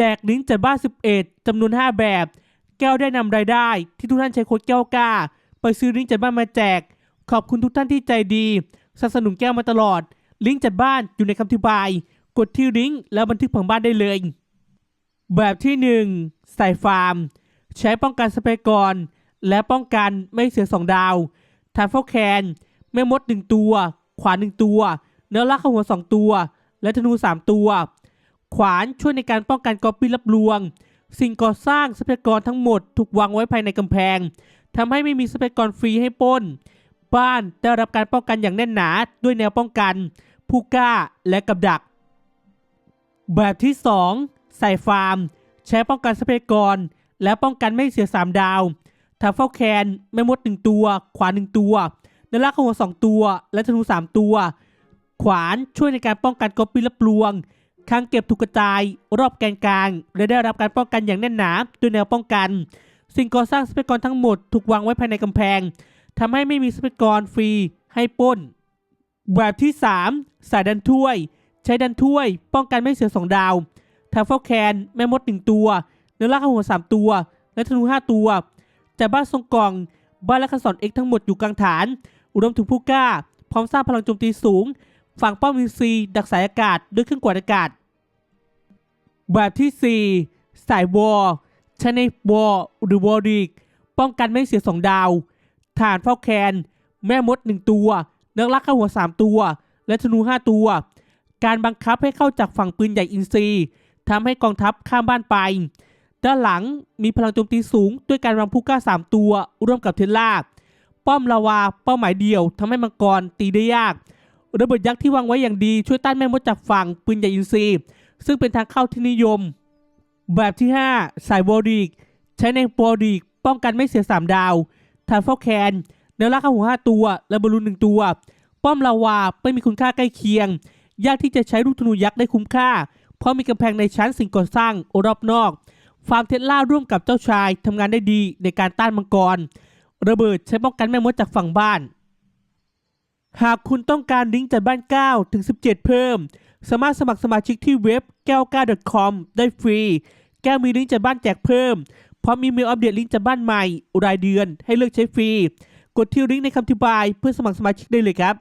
แจกลิงก์จัดบ้าน 11 จำนวน 5 แบบ แก้วได้นำรายได้ ที่ทุกท่านใช้โค้ดแก้วกล้า ไปซื้อลิงก์จัดบ้านมาแจก ขอบคุณทุกท่านที่ใจดีสนับสนุนแก้วมาตลอด ลิงก์จัดบ้านอยู่ในคำอธิบาย กดที่ลิงก์แล้วบันทึกผังบ้านได้เลย แบบที่ 1 ใส่ฟาร์ม ใช้ป้องกันสเปรย์กร และป้องกันไม่เสียสองดาวทานเฝ้าแคนแม่มดหนึ่งตัว ขวานหนึ่งตัว เนื้อลากขหัวสองตัว และธนูสามตัว ขวานช่วยในการป้องกันกอบบินรับลวง สิ่งก่อสร้างทรัพยากรทั้งหมดถูกวางไว้ภายในกำแพงทำให้ไม่มีทรัพยากรฟรีให้ปล้น บ้านได้รับการป้องกันอย่างแน่นหนาด้วยแนวป้องกัน ผู้กล้าและกับดัก แบบที่ 2 ใส่ฟาร์ม ใช้ป้องกันทรัพยากร และป้องกันไม่ให้เสีย 3 ดาวทำเฝ้าแคนแม่มด 1 ตัว ขวาน 1 ตัวเนล่าขหัวสองตัว และธนู 3 ตัว ขวานช่วยในการป้องกันกอบบินรับลวง คางเก็บถูกกระจาย รอบแกนกลางและได้รับการป้องกันอย่างแน่นหนาด้วยแนวป้องกัน สิ่งก่อสร้างทรัพยากรทั้งหมดถูกวางไว้ภายในกำแพงทำให้ไม่มีทรัพยากรฟรีให้ป้น แบบที่ 3 สายดันถ้วย ใช้ดันถ้วย ป้องกันไม่เสียสองดาวทำเฝ้าแคนแม่มดหนึ่งตัวเนื้อล่าหัวสามตัว และธนูห้าตัวจากบ้านทรงกล่อง บ้านและคันสอนเอกทั้งหมดอยู่กลางฐานรวมถึงผู้กล้า พร้อมสร้างพลังโจมตีสูง ฝั่งป้อมวิซีดักสายอากาศด้วยเครื่องกวาดอากาศ แบบที่ 4 สายวอลใช้ในวอลหรือวอลดิกป้องกันไม่ให้เสียสองดาว ฐานเฝ้าแคน แม่มดหนึ่งตัว นักลักข้าหัวสามตัว และธนูห้าตัว การบังคับให้เข้าจากฝั่งปืนใหญ่อินซีทำให้กองทัพข้ามบ้านไป ด้านหลังมีพลังโจมตีสูง ด้วยการวางผู้กล้า 3 ตัว ร่วมกับเทสลาป้อมลาวาเป้าหมายเดียวทำให้มังกรตีได้ยากระเบิดยักษ์ที่วางไว้อย่างดีช่วยต้านแม่มดจากฝั่งปืนใหญ่อินซี ซึ่งเป็นทางเข้าที่นิยม แบบที่ 5 สายวอลดิก ใช้ในวอลดิก ป้องกันไม่เสีย 3 ดาวทานเฝ้าแคนเนื้อลากข้าหัวห้าตัว และบอลลูนหนึ่งตัว ป้อมลาวาไม่มีคุณค่าใกล้เคียง ยากที่จะใช้ลูกธนูยักษ์ได้คุ้มค่า เพราะมีกำแพงในชั้นสิ่งก่อสร้างรอบนอกฟาร์มเทสลาร่วมกับเจ้าชายทำงานได้ดีในการต้านมังกร ระเบิดใช้ป้องกันแม่มดจากฝั่งบ้าน หากคุณต้องการลิงก์จากบ้าน 9 ถึง 17 เพิ่ม สามารถสมัครสมาชิกที่เว็บแก้ว 9.com ได้ฟรี แก้วมีลิงก์จากบ้านแจกเพิ่ม พร้อมมีเมลอัปเดตลิงก์จากบ้านใหม่ รายเดือนให้เลือกใช้ฟรี กดที่ลิงก์ในคำอธิบายเพื่อสมัครสมาชิกได้เลยครับ